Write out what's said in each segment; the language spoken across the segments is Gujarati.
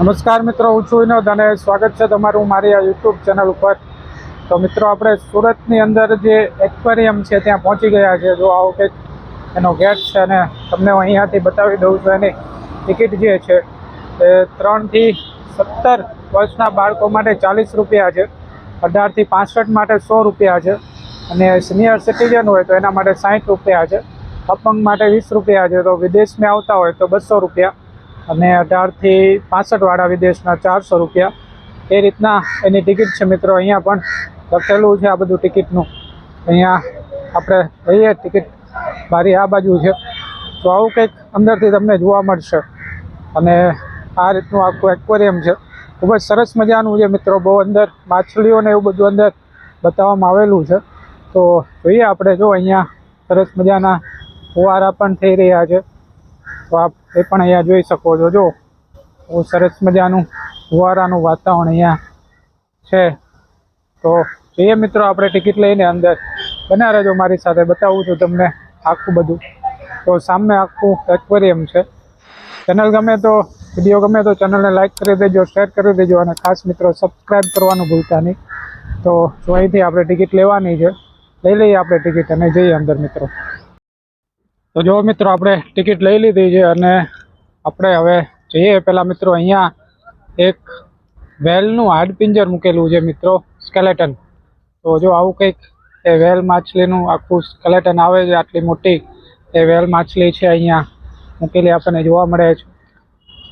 નમસ્કાર મિત્રો, હું છું વિનોદ અને સ્વાગત છે તમારું મારી આ યુટ્યુબ ચેનલ ઉપર. તો મિત્રો, આપણે સુરતની અંદર જે એક્વેરિયમ છે ત્યાં પહોંચી ગયા છે. જો આવો કંઈક એનો ગેટ છે અને તમને હું અહીંયાથી બતાવી દઉં છું એની ટિકિટ જે છે એ ત્રણથી સત્તર વર્ષના બાળકો માટે ચાલીસ રૂપિયા છે. અઢારથી પાસઠ માટે સો રૂપિયા છે. અને સિનિયર સિટીઝન હોય તો એના માટે સાઠ રૂપિયા છે. અપંગ માટે વીસ રૂપિયા છે. તો વિદેશમાં આવતા હોય તો બસો રૂપિયા. અને અઢારથી પાસઠવાળા વિદેશના ચારસો રૂપિયા. એ રીતના એની ટિકિટ છે મિત્રો, અહીંયા પણ લખેલું છે આ બધું ટિકિટનું. અહીંયા આપણે લઈએ ટિકિટ મારી આ બાજુ છે. તો આવું કંઈક અંદરથી તમને જોવા મળશે. અને આ રીતનું આખું એક્વેરિયમ છે. ખૂબ જ સરસ મજાનું છે મિત્રો, બહુ અંદર માછલીઓને એવું બધું અંદર બતાવવામાં આવેલું છે. તો જોઈએ આપણે જો અહીંયા સરસ મજાના ફુવારા પણ થઈ રહ્યા છે. તો આપ એ પણ અહીંયા જોઈ શકો છો. જો, બહુ સરસ મજાનું ફુવારાનું વાતાવરણ અહીંયા છે. તો જઈએ મિત્રો, આપણે ટિકિટ લઈને અંદર. બના રહેજો મારી સાથે, બતાવું છું તમને આખું બધું. તો સામે આખું એક્વેરિયમ છે. ચેનલ ગમે તો, વીડિયો ગમે તો ચેનલને લાઇક કરી દેજો, શેર કરી દેજો, અને ખાસ મિત્રો સબસ્ક્રાઈબ કરવાનું ભૂલતા નહીં. તો અહીંથી આપણે ટિકિટ લેવાની છે. લઈ લઈએ આપણે ટિકિટ અને જઈએ અંદર મિત્રો. તો જો મિત્રો આપણે ટિકિટ લઈ લીધી છે અને આપણે હવે જઈએ. પહેલાં મિત્રો અહીંયા એક વેલનું હાડપિંજર મૂકેલું છે મિત્રો, સ્કેલેટન. તો જો આવું કંઈક એ વેલ માછલીનું આખું સ્કેલેટન આવે છે, આટલી મોટી, એ વેલ માછલી છે અહીંયા મૂકેલી આપણને જોવા મળે છે.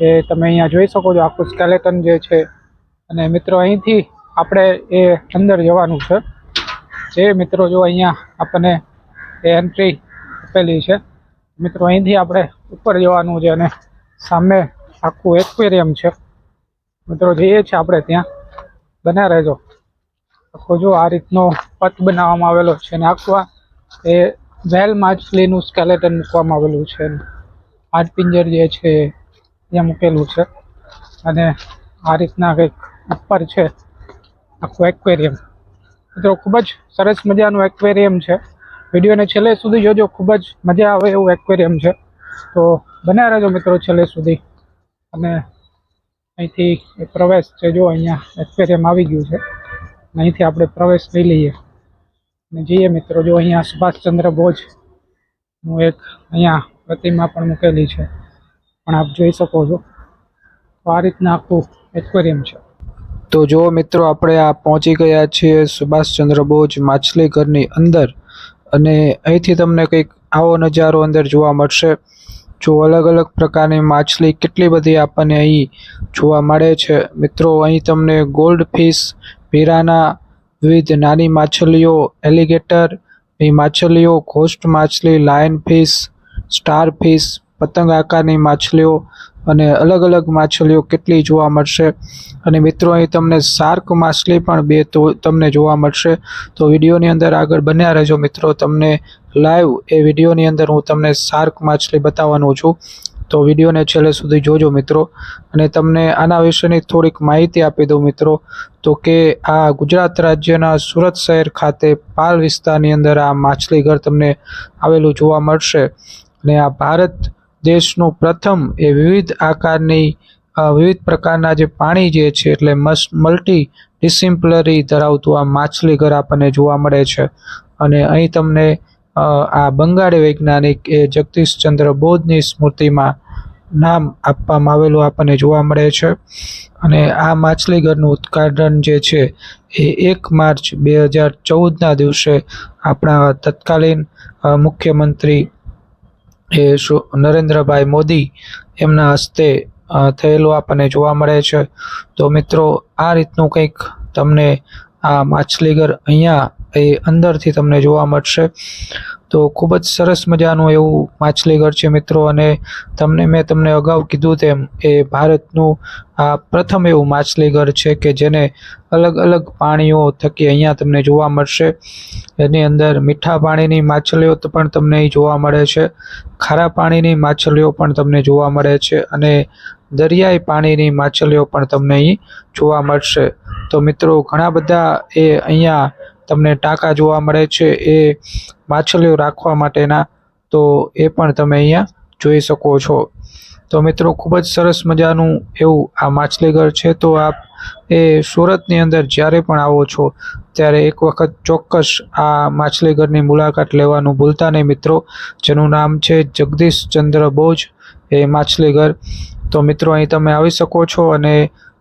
એ તમે અહીંયા જોઈ શકો છો આખું સ્કેલેટન જે છે. અને મિત્રો અહીંથી આપણે એ અંદર જવાનું છે. જે મિત્રો જો અહીંયા આપણને એ એન્ટ્રી આપેલી છે મિત્રો, અહીંથી આપણે ઉપર જવાનું છે અને સામે આખું એક્વેરિયમ છે. મિત્રો જઈએ છીએ આપણે ત્યાં બના રહેજો. આખો જો આ રીતનો પથ બનાવવામાં આવેલો છે અને આખું આ એ વેલ માછલીનું સ્કેલેટન મૂકવામાં આવેલું છે. હાડપિંજર જે છે ત્યાં મૂકેલું છે. અને આ રીતના કંઈક ઉપર છે આખું એક્વેરિયમ. મિત્રો, ખૂબ જ સરસ મજાનું એક્વેરિયમ છે. વિડીયોને છેલ્લે સુધી જોજો. ખૂબ જ મજા આવે એવું એક્વેરિયમ છે. તો બન્યા રહેજો મિત્રો છેલ્લે સુધી. અને અહીંથી પ્રવેશ છે જો અહીંયા એક્વેરિયમ આવી ગયું છે. અહીંથી આપણે પ્રવેશ લઈ લઈએ. અને જઈએ મિત્રો, જો અહીંયા સુભાષચંદ્ર બોઝનું એક અહીંયા પ્રતિમા પણ મૂકેલી છે. પણ આપ જોઈ શકો છો. તો આ રીતના આખું એક્વેરિયમ છે. તો જો મિત્રો, આપણે આ પહોંચી ગયા છીએ સુભાષચંદ્ર બોઝ માછલી ઘરની અંદર. અને અહીંથી તમને કંઈક આવો નજારો અંદર જોવા મળશે. જો અલગ અલગ પ્રકારની માછલી કેટલી બધી આપણને અહીં જોવા મળે છે. મિત્રો, અહીં તમને ગોલ્ડ ફિશ પીરાના વિવિધ નાની માછલીઓ એલિગેટર એ માછલીઓ ઘોસ્ટ માછલી લાયન ફિશ સ્ટાર ફિશ પતંગ આકારની માછલીઓ અને અલગ અલગ માછલીઓ કેટલી જોવા મળશે. અને મિત્રો, અહીં તમને શાર્ક માછલી પણ બે તો તમને જોવા મળશે. તો વિડીયોની અંદર આગળ બન્યા રહેજો મિત્રો. તમને લાઈવ એ વિડીયોની અંદર હું તમને શાર્ક માછલી બતાવવાનું છું. તો વિડીયોને છેલ્લે સુધી જોજો મિત્રો. અને તમને આના વિશેની થોડીક માહિતી આપી દઉં મિત્રો. તો કે આ ગુજરાત રાજ્યના સુરત શહેર ખાતે પાલ વિસ્તારની અંદર આ માછલી ઘર તમને આવેલું જોવા મળશે. અને આ ભારત દેશનું પ્રથમ એ વિવિધ આકારની વિવિધ પ્રકારના જે પાણી જે છે એટલે મસ મલ્ટી ડિસિમ્પલરી ધરાવતું આ માછલીઘર આપણને જોવા મળે છે. અને અહીં તમને આ બંગાળી વૈજ્ઞાનિક એ જગદીશચંદ્ર બોધની સ્મૃતિમાં નામ આપવામાં આવેલું આપણને જોવા મળે છે. અને આ માછલી ઘરનું ઉદ્ઘાટન જે છે એ એક માર્ચ બે હજાર ચૌદના દિવસે આપણા તત્કાલીન મુખ્યમંત્રી એ નરેન્દ્રભાઈ મોદી એમના હસ્તે થયેલું આપણને જોવા મળે છે. તો મિત્રો, આ રીતનું કંઈક તમને આ માછલીઘર અહીંયા એ અંદરથી તમને જોવા મળશે. તો ખૂબ જ સરસ મજાનું એવું માછલીઘર છે મિત્રો અને તમને મેં તમને અગાઉ કીધું તેમ એ ભારતનું આ પ્રથમ એવું માછલીઘર છે કે જેને અલગ અલગ પાણીઓ થકી અહીંયા તમને જોવા મળશે. એની અંદર મીઠા પાણીની માછલીઓ પણ તમને અહીં જોવા મળે છે. ખારા પાણીની માછલીઓ પણ તમને જોવા મળે છે અને દરિયાઈ પાણીની માછલીઓ પણ તમને અહીં જોવા મળશે. તો મિત્રો ઘણા બધા એ અહીંયા તમને ટાંકા જોવા મળે છે એ માછલીઓ રાખવા માટેના, તો એ પણ તમે અહીંયા જોઈ શકો છો. તો મિત્રો, ખૂબ જ સરસ મજાનું એવું આ માછલીઘર છે. તો આપ એ સુરતની અંદર જ્યારે પણ આવો છો, ત્યારે એક વખત ચોક્કસ આ માછલીઘરની મુલાકાત લેવાનું ભૂલતા નહીં મિત્રો. જેનું નામ છે જગદીશ ચંદ્ર બોજ એ માછલીઘર તો મિત્રો, અહીં તમે આવી શકો છો અને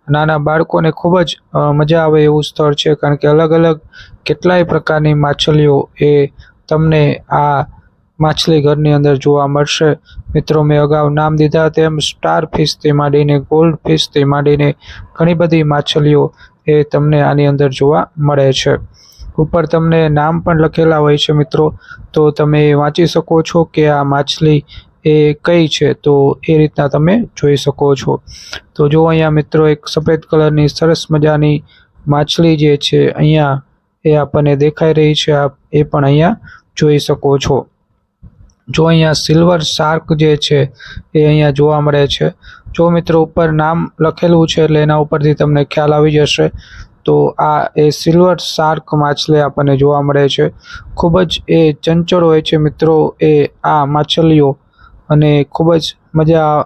નાના બાળકોને ખૂબ જ મજા આવે એવું સ્થળ છે. કારણ કે અલગ અલગ કેટલાય પ્રકારની માછલીઓ એ તમને આ માછલી ઘરની અંદર જોવા મળશે. મિત્રો, મેં અગાઉ નામ દીધા તેમ સ્ટાર ફિશથી માંડીને ગોલ્ડ ફિશથી માંડીને ઘણી બધી માછલીઓ એ તમને આની અંદર જોવા મળે છે. ઉપર તમને નામ પણ લખેલા હોય છે મિત્રો. તો તમે વાંચી શકો છો કે આ માછલી એ કઈ છે, તો એ રીતના તમે જોઈ શકો છો. તો જો અહીંયા મિત્રો એક સફેદ કલરની સરસ મજાની માછલી જે છે, અહીંયા એ આપણને દેખાઈ રહી છે, આપ એ પણ અહીંયા જોઈ શકો છો. જો અહીંયા સિલ્વર શાર્ક જે છે, એ અહીંયા જોવા મળે છે. જો મિત્રો ઉપર નામ લખેલું છે, એટલે એના ઉપરથી તમને ખ્યાલ આવી જશે. તો આ એ સિલ્વર શાર્ક માછલી આપણને જોવા મળે છે. ખૂબ જ એ ચંચળ હોય છે મિત્રો, એ આ માછલીઓ. અને ખૂબ જ મજા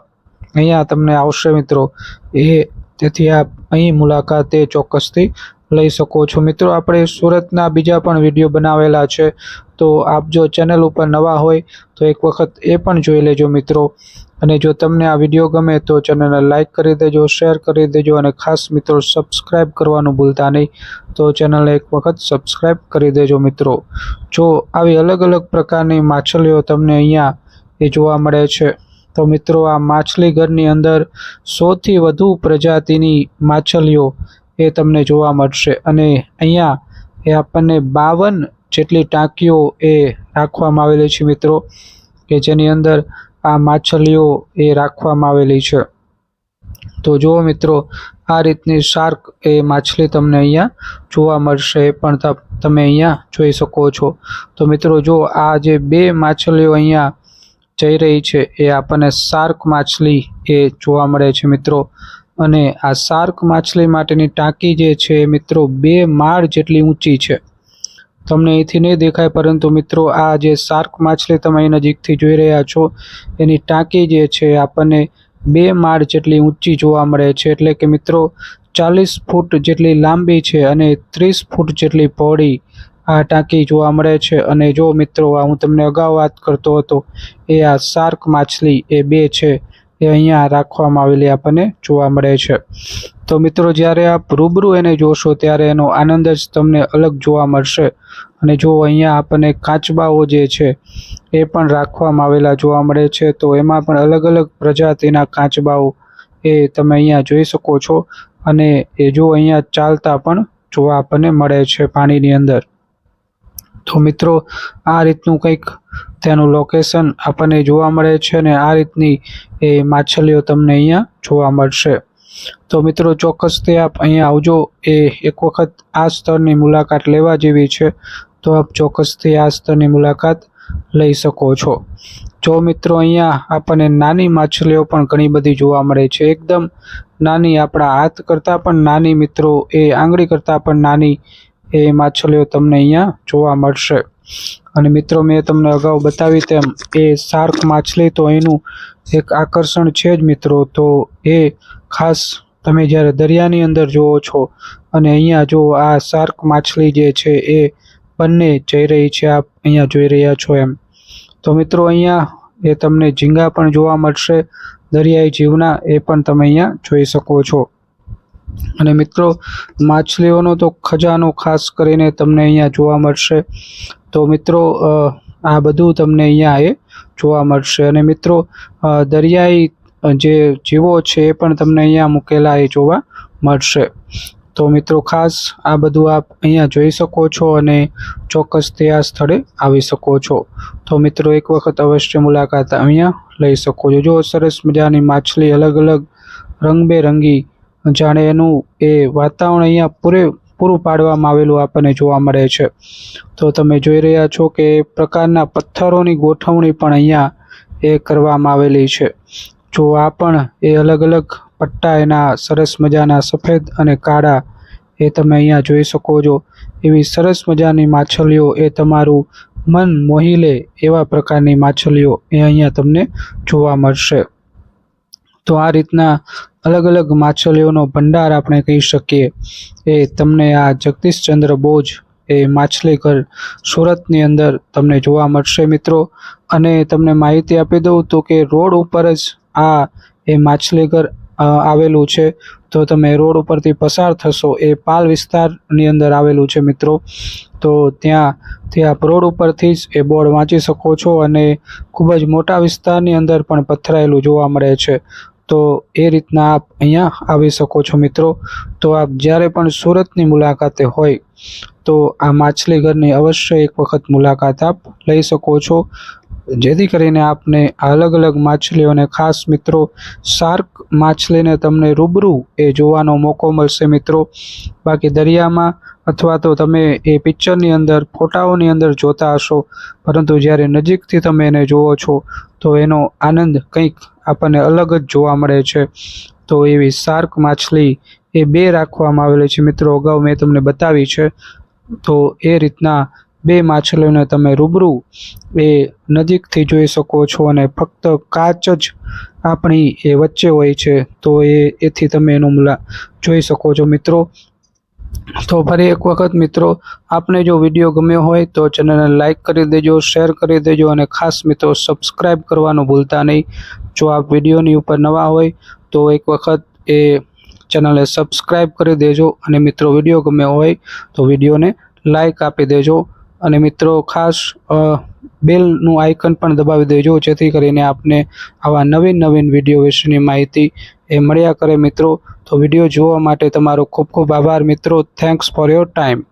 અહીંયા તમને આવશે મિત્રો. એ તેથી આપ અહીં મુલાકાત એ ચોક્કસથી લઈ શકો છો. મિત્રો, આપણે સુરતના બીજા પણ વીડિયો બનાવેલા છે. તો આપ જો ચેનલ ઉપર નવા હોય, તો એક વખત એ પણ જોઈ લેજો મિત્રો. અને જો તમને આ વીડિયો ગમે, તો ચેનલને લાઇક કરી દેજો, શેર કરી દેજો અને ખાસ મિત્રો, સબસ્ક્રાઇબ કરવાનું ભૂલતા નહીં. તો ચેનલને એક વખત સબસ્ક્રાઇબ કરી દેજો મિત્રો. જો આવી અલગ અલગ પ્રકારની માછલીઓ તમને અહીંયા એ જોવા મળે છે. તો મિત્રો, આ માછલી ઘરની અંદર સૌથી વધુ પ્રજાતિની માછલીઓ એ તમને જોવા મળશે. અને અહીંયા એ આપણને બાવન જેટલી ટાંકીઓ એ રાખવામાં આવેલી છે મિત્રો, કે જેની અંદર આ માછલીઓ એ રાખવામાં આવેલી છે. તો જુઓ મિત્રો, આ રીતની શાર્ક એ માછલી તમને અહીંયા જોવા મળશે, એ પણ તમે અહીંયા જોઈ શકો છો. તો મિત્રો, જો આ જે બે માછલીઓ અહીંયા જઈ રહી છે. એ આપણને શાર્ક માછલી એ જોવા મળે છે મિત્રો. અને આ શાર્ક માછલી માટેની ટાંકી જે છે મિત્રો, બે માળ જેટલી ઊંચી છે. તમને અહીંથી નહીં દેખાય, પરંતુ મિત્રો, આ જે શાર્ક માછલી તમે અહીં નજીકથી જોઈ રહ્યા છો, એની ટાંકી જે છે આપણને બે માળ જેટલી ઊંચી જોવા મળે છે. એટલે કે મિત્રો, ચાલીસ ફૂટ જેટલી લાંબી છે અને ત્રીસ ફૂટ જેટલી પહોળી આ ટાંકી જોવા મળે છે અને જો મિત્રો, આ હું તમને અગાઉ વાત કરતો હતો, એ આ શાર્ક માછલી એ બે છે, એ અહીંયા રાખવામાં આવેલી આપણને જોવા મળે છે. તો મિત્રો, જ્યારે આપ રૂબરૂ એને જોશો, ત્યારે એનો આનંદ જ તમને અલગ જોવા મળશે. અને જો અહીંયા આપણને કાચબાઓ જે છે, એ પણ રાખવામાં આવેલા જોવા મળે છે, તો એમાં પણ અલગ અલગ પ્રજાતિના કાચબાઓ એ તમે અહીંયા જોઈ શકો છો. અને એ જો અહીંયા ચાલતા પણ જોવા આપણને મળે છે પાણીની અંદર. તો મિત્રો, આ રીતનું કંઈક તેનું લોકેશન આપણને જોવા મળે છે અને આ રીતની એ માછલીઓ તમને અહીંયા જોવા મળશે. તો મિત્રો ચોક્કસથી આપ અહીંયા આવજો. એ એક વખત આ સ્થળની મુલાકાત લેવા જેવી છે, તો આપ ચોક્કસથી આ સ્થળની મુલાકાત લઈ શકો છો. જો મિત્રો, અહીંયા આપણને નાની માછલીઓ પણ ઘણી બધી જોવા મળે છે. એકદમ નાની આપણા હાથ કરતાં પણ નાની મિત્રો, એ આંગળી કરતાં પણ નાની એ માછલીઓ તમને અહીંયા જોવા મળશે. અને મિત્રો, મેં તમને અગાઉ બતાવી તેમ, એ શાર્ક માછલી તો એનું એક આકર્ષણ છે જ મિત્રો. તો એ ખાસ તમે જ્યારે દરિયાની અંદર જુઓ છો અને અહીંયા જો આ શાર્ક માછલી જે છે એ બંને જઈ રહી છે, આપ અહીંયા જોઈ રહ્યા છો એમ. તો મિત્રો, અહીંયા એ તમને ઝીંગા પણ જોવા મળશે. દરિયાઈ જીવના એ પણ તમે અહીંયા જોઈ શકો છો. અને મિત્રો, માછલીઓનો તો ખજાનો ખાસ કરીને તમને અહીંયા જોવા મળશે. તો મિત્રો આ બધું તમને અહીંયા એ જોવા મળશે. અને મિત્રો દરિયાઈ જે જીવો છે એ પણ તમને અહીંયા મૂકેલા એ જોવા મળશે. તો મિત્રો, ખાસ આ બધું આપ અહીંયા જોઈ શકો છો અને ચોક્કસથી આ સ્થળે આવી શકો છો. તો મિત્રો, એક વખત અવશ્ય મુલાકાત અહીંયા લઈ શકો છો. જો સરસ મજાની માછલી અલગ અલગ રંગબેરંગી જાણે એનું એ વાતાવરણ અહીંયા પૂરે પૂરું પાડવામાં આવેલું આપણને જોવા મળે છે. તો તમે જોઈ રહ્યા છો કે એ પ્રકારના પથ્થરોની ગોઠવણી પણ અહીંયા એ કરવામાં આવેલી છે. જો આ પણ એ અલગ અલગ પટ્ટા એના સરસ મજાના સફેદ અને કાળા એ તમે અહીંયા જોઈ શકો છો. એવી સરસ મજાની માછલીઓ એ તમારું મન મોહી લે એવા પ્રકારની માછલીઓ એ અહીંયા તમને જોવા મળશે. તો આ રીતના અલગ અલગ માછલીઓનો ભંડાર આપણે કહી શકીએ. એ તમને આ જગદીશચંદ્ર બોઝ એ માછલી ઘર સુરતની અંદર તમને જોવા મળશે મિત્રો. અને તમને માહિતી આપી દઉં તો કે રોડ ઉપર જ આ એ માછલી ઘર આવેલું છે. તો તમે રોડ ઉપરથી પસાર થશો એ પાલ વિસ્તારની અંદર આવેલું છે મિત્રો. તો ત્યાં ત્યાં રોડ ઉપરથી જ એ બોર્ડ વાંચી શકો છો અને ખૂબ જ મોટા વિસ્તારની અંદર પણ પથરાયેલું જોવા મળે છે. તો એ રીતના આપ અહીંયા આવી શકો છો મિત્રો. તો આપ જ્યારે પણ સુરતની મુલાકાતે હોય, તો આ માછલી ઘરની અવશ્ય એક વખત મુલાકાત આપ લઈ શકો છો. જેથી કરીને આપને અલગ અલગ માછલીઓને ખાસ મિત્રો, શાર્ક માછલીને તમને રૂબરૂ એ જોવાનો મોકો મળશે મિત્રો. બાકી દરિયામાં અથવા તો તમે એ પિક્ચરની અંદર, ફોટાઓની અંદર જોતા હશો, પરંતુ જ્યારે નજીકથી તમે એને જુઓ છો, તો એનો આનંદ કંઈક આપણને અલગ જ જોવા મળે છે. તો એવી શાર્ક માછલી એ બે રાખવામાં આવેલી છે મિત્રો. અગાઉ મેં તમને બતાવી છે. તો એ રીતના બે માછલીઓને તમે રૂબરૂ એ નજીકથી જોઈ શકો છો અને ફક્ત કાચ જ આપણી એ વચ્ચે હોય છે. તો એ, એથી તમે એનું મુલા, જોઈ શકો છો મિત્રો. તો ફરી એક વખત મિત્રો, આપને જો વીડિયો ગમ્યો હોય તો ચેનલને લાઇક કરી દેજો, શેર કરી દેજો અને ખાસ મિત્રો સબસ્ક્રાઈબ કરવાનું ભૂલતા નહીં. જો આપ વિડીયોની ઉપર નવા હોય તો એક વખત એ ચેનલને સબસ્ક્રાઈબ કરી દેજો અને મિત્રો વીડિયો ગમ્યો હોય તો વિડીયોને લાઇક આપી દેજો. અને મિત્રો, ખાસ બેલનું આઇકન પણ દબાવી દેજો, જેથી કરીને આપને આવા નવીન નવીન વીડિયો વિશેની માહિતી એ મળ્યા કરે મિત્રો. તો વીડિયો જોવા માટે તમારો ખૂબ ખૂબ આભાર મિત્રો. Thanks for your time